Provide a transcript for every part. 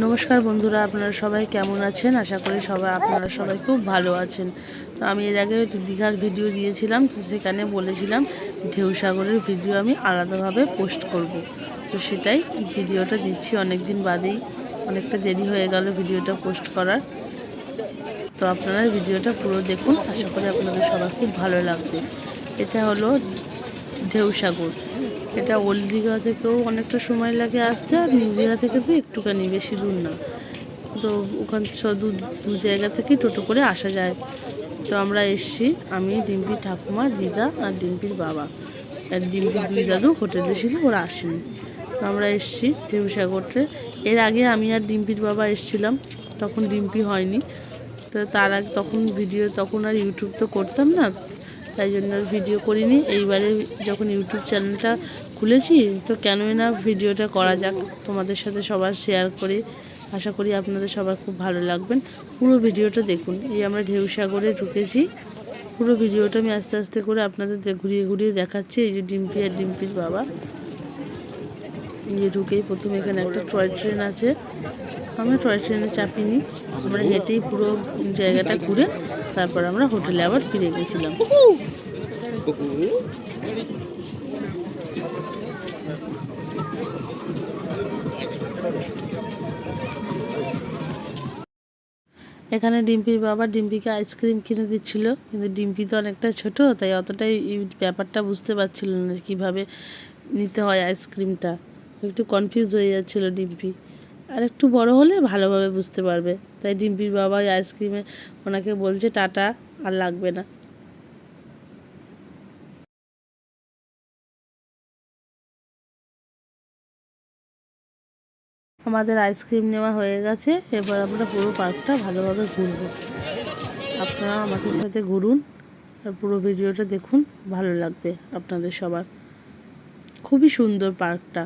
নমস্কার বন্ধুরা, আপনারা সবাই কেমন আছেন? আশা করি সবাই, আপনারা সবাই খুব ভালো আছেন। তো আমি এর আগে দীঘার ভিডিও দিয়েছিলাম, তো সেখানে বলেছিলাম ঢেউ সাগরের ভিডিও আমি আলাদাভাবে পোস্ট করব। তো সেটাই ভিডিওটা দিচ্ছি। অনেক দিন বাদেই অনেকটা দেরি হয়ে গেল ভিডিওটা পোস্ট করার। তো আপনারা ভিডিওটা পুরো দেখুন। আশা করি আপনাদের সবার খুব ভালো লাগবে। এটা হলো ঢেউ সাগর এটা ওল্ড দীঘা থেকেও অনেকটা সময় লাগে আসতে আর নিউ দীঘা থেকে তো একটুখানি বেশি দূর না। তো ওখান দু দু জায়গা থেকেই টোটো করে আসা যায়। তো আমরা এসছি, আমি ডিম্পির ঠাকুমা, দিদা আর ডিম্পির বাবা। আর ডিম্পির দুই দাদু হোটেলে ছিল, ওরা আসেনি। তো আমরা এসছি ঢেউ সাগরতে এর আগে আমি আর ডিম্পির বাবা এসছিলাম, তখন ডিম্পি হয়নি। তো তার আগে তখন ভিডিও তখন আর ইউটিউব তো করতাম না। তাই জন্য আর ভিডিও করিনি। এইবারে যখন ইউটিউব চ্যানেলটা খুলেছি, তো কেনই না ভিডিওটা করা যাক। তোমাদের সাথে সবার শেয়ার করে। আশা করি আপনাদের সবার খুব ভালো লাগবেন। পুরো ভিডিওটা দেখুন। এই আমরা ঢেউ সাগরে ঢুকেছি। পুরো ভিডিওটা আমি আস্তে আস্তে করে আপনাদের ঘুরিয়ে ঘুরিয়ে দেখাচ্ছি। এই যে ডিম্পি আর ডিম্পির বাবা। এই যে ঢুকেই প্রথম এখানে একটা টয় ট্রেন আছে। আমরা টয় ট্রেনে চাপিনি। আমরা হেঁটেই পুরো জায়গাটা ঘুরে তারপর আমরা হোটেলে আবার ফিরে গেছিলাম। এখানে ডিম্পির বাবা ডিম্পিকে আইসক্রিম কিনে দিচ্ছিল। কিন্তু ডিম্পি তো অনেকটা ছোট, তাই অতটাই ব্যাপারটা বুঝতে পারছিল না কীভাবে নিতে হয় আইসক্রিমটা। একটু কনফিউজ হয়ে যাচ্ছিল ডিম্পি। আর একটু বড় হলে ভালোভাবে বুঝতে পারবে। তাই ডিম্পির বাবা আইসক্রিমে ওনাকে বলছে, টাটা, আর লাগবে না। আমাদের আইসক্রিম নেওয়া হয়ে গেছে। এবার আমরা পুরো পার্কটা ভালোভাবে ঘুরবো। আপনারা আমাদের সাথে ঘুরুন আর পুরো ভিডিওটা দেখুন। ভালো লাগবে আপনাদের সবার। খুবই সুন্দর পার্কটা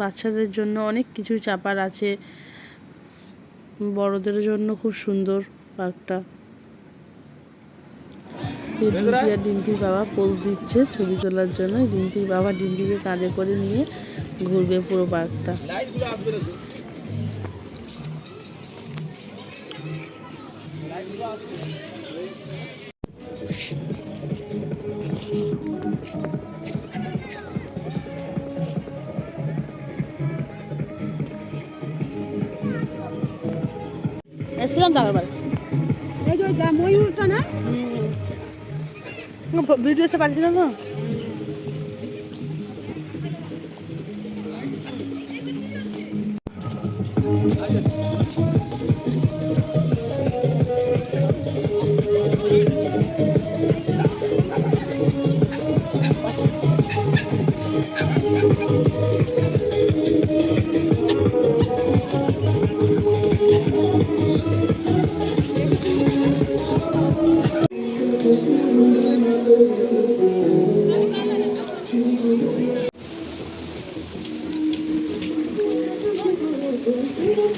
বাচ্চাদের জন্য অনেক কিছু চাপার আছে। বড়দের জন্য খুব সুন্দর পার্কটা। আর ডিম্পির বাবা পোজ দিচ্ছে ছবি তোলার জন্য। ডিম্পির বাবা ডিম্পিকে কাঁধে করে নিয়ে ঘুরবে পুরো পার্কটা। এসেছিলাম তো আগরবার এই যে যা ময়ূরটা না? ভিডিও এসে পাঠিয়েছিলাম না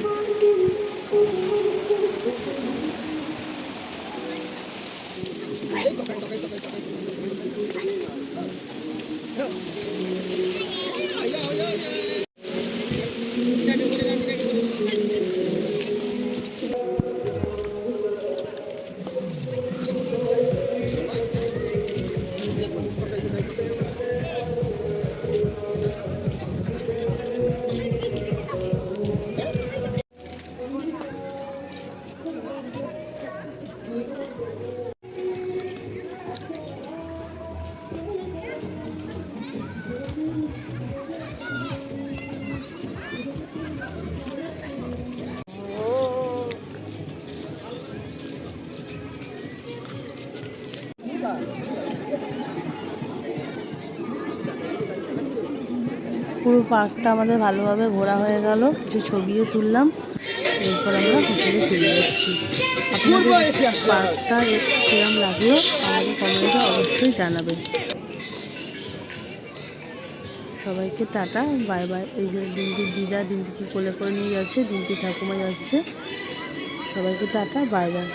Thank you. পুরো পার্কটা আমাদের ভালোভাবে ঘোরা হয়ে গেল। কিছু ছবিও তুললাম। এরপর আমরা হোটেলে ফিরে যাচ্ছি। আপনাদের পার্কটা কিরম লাগল আমাকে কমেন্টে অবশ্যই জানাবেন। সবাইকে টাটা, বাই বাই। এই যে ডিম্পির দিদা ডিম্পিকে কোলে করে নিয়ে যাচ্ছে ডিম্পি ঠাকুমা যাচ্ছে। সবাইকে টাটা, বাই বাই।